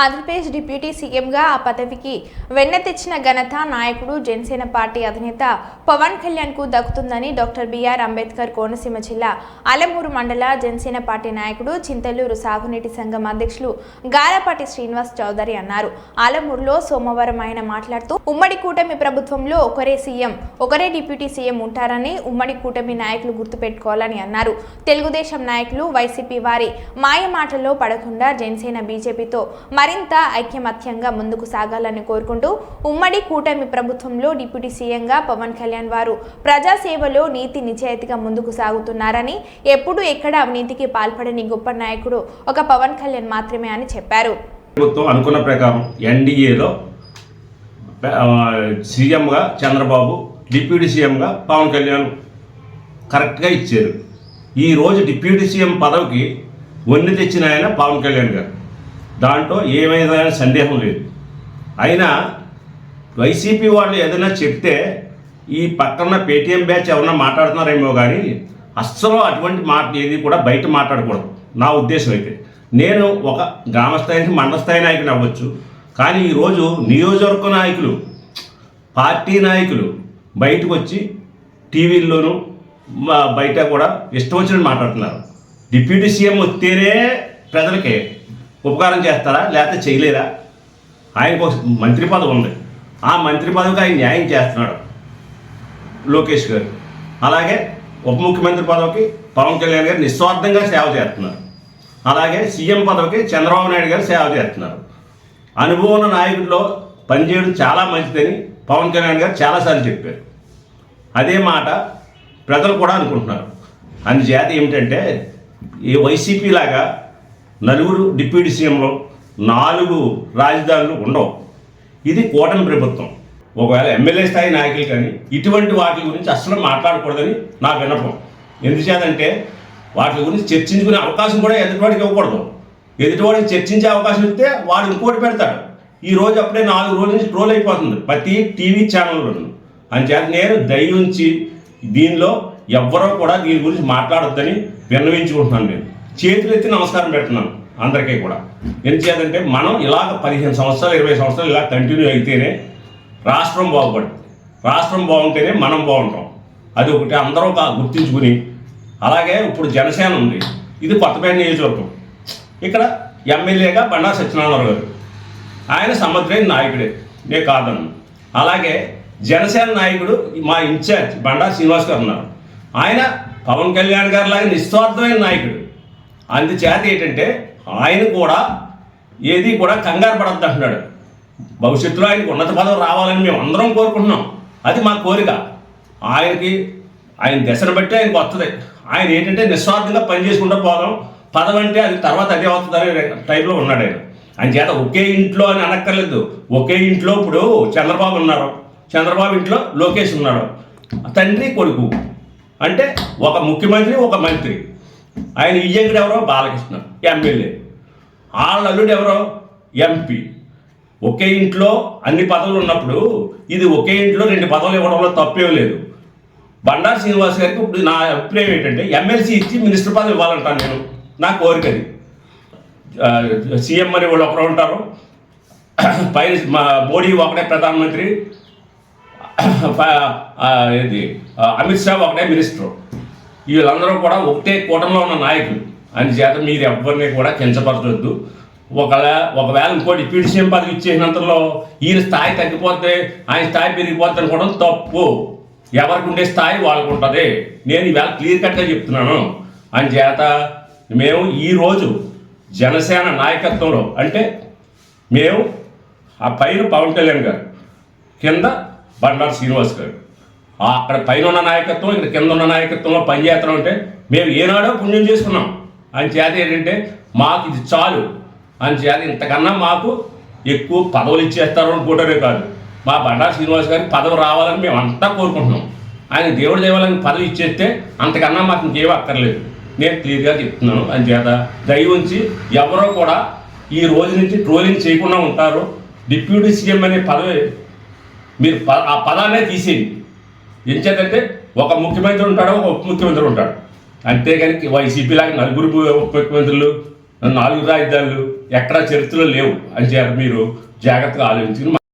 Andhra Pradesh deputy సీఎంగా ఆ పదవికి వెన్న తెచ్చిన ఘనత నాయకుడు జనసేన పార్టీ అధినేత పవన్ కళ్యాణ్కు దక్కుతుందని డాక్టర్ బిఆర్ అంబేద్కర్ కోనసీమ జిల్లా అలమూరు మండల జనసేన పార్టీ నాయకుడు చింతలూరు సాగునీటి సంఘం అధ్యక్షులు గారపాటి శ్రీనివాస్ చౌదరి అన్నారు. ఆలమూరులో సోమవారం ఆయన మాట్లాడుతూ ఉమ్మడి కూటమి ప్రభుత్వంలో ఒకరే సీఎం ఒకరే డిప్యూటీ సీఎం ఉంటారని ఉమ్మడి కూటమి నాయకులు గుర్తుపెట్టుకోవాలని అన్నారు. తెలుగుదేశం నాయకులు వైసీపీ వారి మాయ మాటల్లో పడకుండా జనసేన బీజేపీతో మరింత ఐక్యమత్యంగా ముందుకు సాగాలని కోరుకుంటూ ఉమ్మడి కూటమి ప్రభుత్వంలో డిప్యూటీ సీఎంగా పవన్ కళ్యాణ్ వారు ప్రజాసేవలో నీతి నిజాయితీగా ముందుకు సాగుతున్నారని ఎప్పుడు ఎక్కడ అవినీతికి పాల్పడని గొప్ప నాయకుడు ఒక పవన్ కళ్యాణ్ మాత్రమే అని చెప్పారు. ప్రభుత్వం అనుకున్న ప్రకారం ఎన్డీఏలో సీఎంగా చంద్రబాబు డిప్యూటీ సీఎంగా పవన్ కళ్యాణ్ కరెక్ట్గా ఇచ్చారు. ఈరోజు డిప్యూటీ సీఎం పదవికి వన్ని తెచ్చిన ఆయన పవన్ కళ్యాణ్ గారు. దాంట్లో ఏమైనా సందేహం లేదు. అయినా వైసీపీ వాళ్ళు ఏదైనా చెప్తే ఈ పక్కన పేటీఎం బ్యాచ్ ఎవరన్నా మాట్లాడుతున్నారేమో కానీ అస్సలు అటువంటి మాట ఏది కూడా బయట మాట్లాడకూడదు. నా ఉద్దేశం అయితే. నేను ఒక గ్రామ స్థాయి నుంచి మండల స్థాయి నాయకుని అవ్వచ్చు. కానీ ఈరోజు నియోజకవర్గ నాయకులు పార్టీ నాయకులు బయటకు వచ్చి టీవీల్లోనూ బయట కూడా ఇష్టం వచ్చినట్టు మాట్లాడుతున్నారు. డిప్యూటీ సీఎం వస్తేనే ప్రజలకే ఉపకారం చేస్తారా? లేకపోతే చేయలేరా? ఆయనకు మంత్రి పదవి ఉంది. ఆ మంత్రి పదవికి ఆయన న్యాయం చేస్తున్నాడు. లోకేష్ గారు. అలాగే ఉప ముఖ్యమంత్రి పదవికి పవన్ కళ్యాణ్ గారు నిస్వార్థంగా సేవ చేస్తున్నారు. అలాగే సీఎం పదవికి చంద్రబాబు నాయుడు గారు సేవ చేస్తున్నారు. అనుభవం ఉన్న నాయకుల్లో పనిచేయడం చాలా మంచిదని పవన్ కళ్యాణ్ గారు చాలాసార్లు చెప్పారు. అదే మాట ప్రజలు కూడా అనుకుంటున్నారు. అందుచేత ఏమిటంటే ఈ వైసీపీ లాగా నలుగురు డిప్యూటీ సీఎంలో నాలుగు రాజధానులు ఉండవు. ఇది కూటమి ప్రభుత్వం. ఒకవేళ ఎమ్మెల్యే స్థాయి నాయకులు కానీ ఇటువంటి వాటి గురించి అస్సలు మాట్లాడకూడదని నా విన్నపం. ఎందుచేతంటే వాటి గురించి చర్చించుకునే అవకాశం కూడా ఎదుటివాడికి ఇవ్వకూడదు. ఎదుటివాడికి చర్చించే అవకాశం ఇస్తే వాడు ఇంకోటి పెడతాడు. ఈ రోజు అప్పుడే నాలుగు రోజుల నుంచి ట్రోల్ అయిపోతుంది ప్రతి టీవీ ఛానల్లోనూ. అంచేత నేను దయ ఉంచి దీనిలో ఎవ్వరూ కూడా దీని గురించి మాట్లాడొద్దని విన్నవించుకుంటున్నాను నేను. చేతులు ఎత్తి నమస్కారం పెడుతున్నాను అందరికీ కూడా. ఎందుచేతంటే మనం ఇలాగ పదిహేను సంవత్సరాలు ఇరవై సంవత్సరాలు ఇలా కంటిన్యూ అయితేనే రాష్ట్రం బాగుపడుతుంది. రాష్ట్రం బాగుంటేనే మనం బాగుంటాం. అది ఒకటి అందరూ కా- గుర్తించుకుని అలాగే ఇప్పుడు జనసేన ఉంది. ఇది కొత్తపేట నియోజకవర్గం. ఇక్కడ ఎమ్మెల్యేగా బండా సత్యనారాయణ గారు. ఆయన సముద్రైన నాయకుడే. నేను కాదను అలాగే జనసేన నాయకుడు మా ఇన్ఛార్జ్ బండా శ్రీనివాస్ గారు ఉన్నారు. ఆయన పవన్ కళ్యాణ్ గారు లాగా నిస్వార్థమైన నాయకుడు. అందుచేత ఏంటంటే ఆయన కూడా ఏది కూడా కంగారు పడద్దు అంటున్నాడు. భవిష్యత్తులో ఆయనకు ఉన్నత పదవి రావాలని మేము అందరం కోరుకుంటున్నాం. అది మా కోరిక. ఆయనకి ఆయన దశను బట్టి ఆయనకు వస్తుంది ఆయన ఏంటంటే నిస్వార్థంగా పనిచేసుకుంటూ పోదాం. పదవి అంటే అది తర్వాత అదే వస్తుందనే టైంలో ఉన్నాడు ఆయన. ఆయన చేత ఒకే ఇంట్లో అని అనక్కర్లేదు. ఒకే ఇంట్లో ఇప్పుడు చంద్రబాబు ఉన్నారు. చంద్రబాబు ఇంట్లో లోకేష్ ఉన్నాడు. తండ్రి కొడుకు. అంటే ఒక ముఖ్యమంత్రి ఒక మంత్రి. ఆయన ఇయ్యంకుడు ఎవరో? బాలకృష్ణ ఎమ్మెల్యే. వాళ్ళ అల్లుడు ఎవరో? ఎంపీ. ఒకే ఇంట్లో అన్ని పదవులు ఉన్నప్పుడు ఇది ఒకే ఇంట్లో రెండు పదవులు ఇవ్వడంలో తప్పేం లేదు. బండారు శ్రీనివాస్ గారికి ఇప్పుడు నా అభిప్రాయం ఏంటంటే ఎమ్మెల్సీ ఇచ్చి మినిస్టర్ పదవి ఇవ్వాలంటాను నేను. నా కోరిక అది. సీఎం అని వాళ్ళు ఒకరు ఉంటారు. పైన మా మోడీ ఒకటే ప్రధానమంత్రి. ఇది అమిత్ షా ఒకటే మినిస్టర్. వీళ్ళందరూ కూడా ఒకటే కూటమిలో ఉన్న నాయకులు. అందుచేత మీరు ఎవరిని కూడా కించపరచొద్దు. ఒకవేళ ఒకవేళ ఇంకోటి పీడి సీఎం పదవి ఇచ్చేసినంతలో ఈయన స్థాయి తగ్గిపోతే ఆయన స్థాయి పెరిగిపోతే అనుకోవడం తప్పు. ఎవరికి ఉండే స్థాయి వాళ్ళకు ఉంటుంది. నేను ఈవేళ క్లియర్ కట్గా చెప్తున్నాను. అందుచేత మేము ఈరోజు జనసేన నాయకత్వంలో అంటే మేము ఆ పైన పవన్ కళ్యాణ్ గారు కింద బండారు శ్రీనివాస్ గారు. అక్కడ పైన ఉన్న నాయకత్వం ఇక్కడ కింద ఉన్న నాయకత్వంలో పనిచేస్తున్నాం అంటే మేము ఏనాడో పుణ్యం చేసుకున్నాం. అని చేత ఏంటంటే మాకు ఇది చాలు. అని చేత ఇంతకన్నా మాకు ఎక్కువ పదవులు ఇచ్చేస్తారు అనుకుంటారే కాదు. మా బండారు శ్రీనివాస్ గారికి పదవి రావాలని మేము అంతా కోరుకుంటున్నాం. ఆయన దేవుడి దేవాలని పదవి ఇచ్చేస్తే అంతకన్నా మాకు ఇంకేం అక్కర్లేదు. నేను క్లియర్గా చెప్తున్నాను. అని చేత దయ ఉంచి ఎవరో కూడా ఈ రోజు నుంచి ట్రోలింగ్ చేయకుండా ఉంటారు. డిప్యూటీ సీఎం అనే పదవి మీరు ప- ఆ పదాన్నే తీసేయండి. ఎంచేతంటే ఒక ముఖ్యమంత్రి ఉంటాడు ఒక ఉప ముఖ్యమంత్రి ఉంటాడు. అంతేగాని వైసీపీ లాగా నలుగురు ఉప ముఖ్యమంత్రులు నాలుగు రాజధానులు ఎక్కడా చరిత్రలో లేవు. అని చెప్పారు మీరు జాగ్రత్తగా ఆలోచించుకుని